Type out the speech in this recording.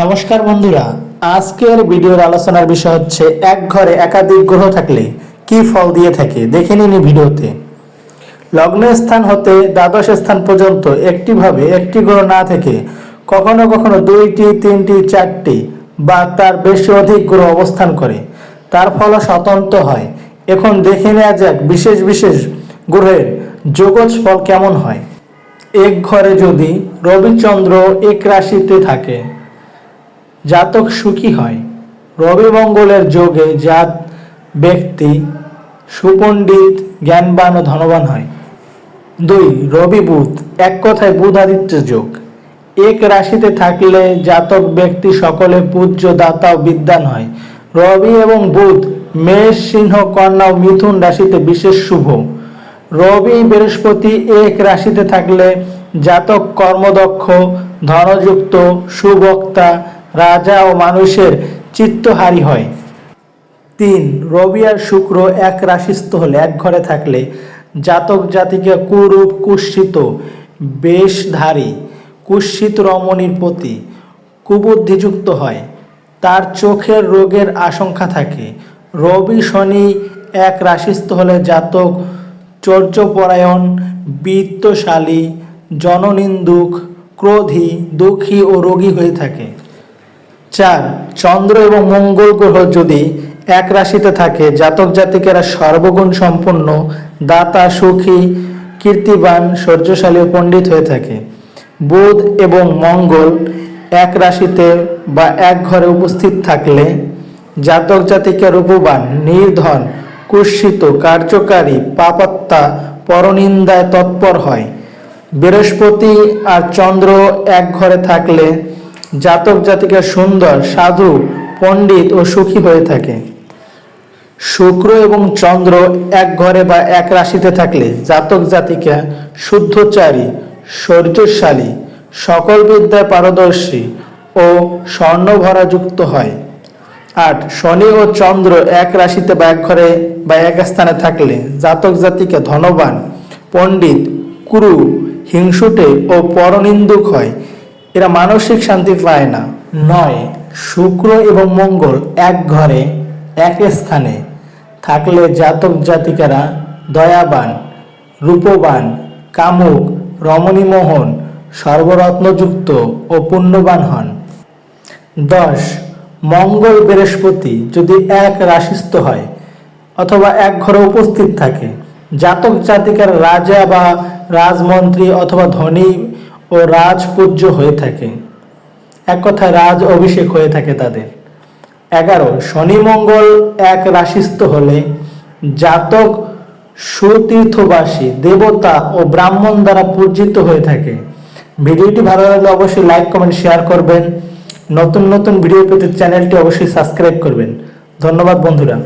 নমস্কার বন্ধুরা, আজকের ভিডিওর আলোচনার বিষয় হচ্ছে এক ঘরে একাধিক গ্রহ থাকলে কি ফল দিয়ে থাকে, দেখে নিন ভিডিওতে। লগ্ন স্থান হতে দ্বাদশ স্থান পর্যন্ত একটিভাবে একটি গ্রহ না থেকে কখনো কখনো দুইটি, তিনটি, চারটি বা তার বেশি অধিক গ্রহ অবস্থান করে। তার ফল স্বতন্ত্র হয়। এখন দেখে নেওয়া যাক বিশেষ বিশেষ গ্রহের যোগজ ফল কেমন হয়। এক ঘরে যদি রবিচন্দ্র এক রাশিতে থাকে জাতক সুখী হয়। রবি মঙ্গলের যোগে জাত, ব্যক্তি, সুপণ্ডিত, জ্ঞানবান ও ধনবান হয়। দুই রবি বুধ এক কথায় বুধ আদিত্য যোগ। এক রাশিতে থাকলে জাতক ব্যক্তি সকলে পূজ্য, দাতা ও বিদ্যান হয়। রবি এবং বুধ, মেষ, সিংহ, কন্যা ও মিথুন রাশিতে বিশেষ শুভ। রবি বৃহস্পতি এক রাশিতে থাকলে জাতক কর্মদক্ষ, ধনযুক্ত, সুবক্তা রাজা ও মানুষের চিত্তহারি হয়। তিন রবি আর শুক্র এক রাশিস্থ হলে, এক ঘরে থাকলে জাতক জাতিকে কুরূপ কুৎসিত বেশধারী কুৎসিত রমণীর প্রতি কুবুদ্ধিযুক্ত হয়। তার চোখের রোগের আশঙ্কা থাকে। রবি শনি এক রাশিস্থ হলে জাতক চর্যপরায়ণ, বিত্তশালী জননিন্দুক ক্রোধী, দুঃখী ও রোগী হয়ে থাকে। চার, চন্দ্র এবং মঙ্গল গ্রহ যদি এক রাশিতে থাকে, জাতক জাতিকেরা সর্বগুণ সম্পন্ন দাতা, সুখী, কীর্তিবান, শৌর্যশালী পণ্ডিত হয়ে থাকে। বুধ এবং মঙ্গল এক রাশিতে বা এক ঘরে উপস্থিত থাকলে জাতক জাতিকে রূপবান, নির্ধন কুৎসিত কার্যকারী, পাপাত্তা, পরনিন্দায় তৎপর হয়। বৃহস্পতি আর চন্দ্র এক ঘরে থাকলে জাতক জাতিকা সুন্দর, সাধু, পণ্ডিত ও সুখী হয়ে থাকে। শুক্র এবং চন্দ্র এক ঘরে বা এক রাশিতে থাকলে জাতক জাতিকা শুদ্ধচারী, শৌর্যশালী, সকল বিদ্যায় পারদর্শী ও স্বর্ণভরাযুক্ত হয়। আট, শনি ও চন্দ্র এক রাশিতে বা এক ঘরে বা এক স্থানে থাকলে জাতক জাতিকে ধনবান, পণ্ডিত, কুরু, হিংসুটে ও পরনিন্দুক হয়। এরা মানসিক শান্তি পায় না। নয়, শুক্র এবং মঙ্গল এক ঘরে, এক স্থানে। থাকলে জাতক জাতিকারা দয়াবান, রূপবান, কামুক রমণীমোহন সর্বরত্নযুক্ত ও পুণ্যবান হন। দশ, মঙ্গল বৃহস্পতি যদি এক রাশিস্থ হয় অথবা এক ঘরে উপস্থিত থাকে, জাতক জাতিকার রাজা বা রাজমন্ত্রী অথবা ধনী ও রাজপূজ্য হয়ে থাকে। এক কথায় রাজ অভিষেক হয়ে থাকে তাদের। এগারো শনি মঙ্গল এক রাশিস্থ হলে জাতক সুতীর্থবাসী, দেবতা ও ব্রাহ্মণ দ্বারা পূজিত হয়ে থাকে। ভিডিওটি ভালো লাগলে অবশ্যই লাইক, কমেন্ট, শেয়ার করবেন। নতুন নতুন ভিডিও পেতে চ্যানেলটি অবশ্যই সাবস্ক্রাইব করবেন। ধন্যবাদ বন্ধুরা।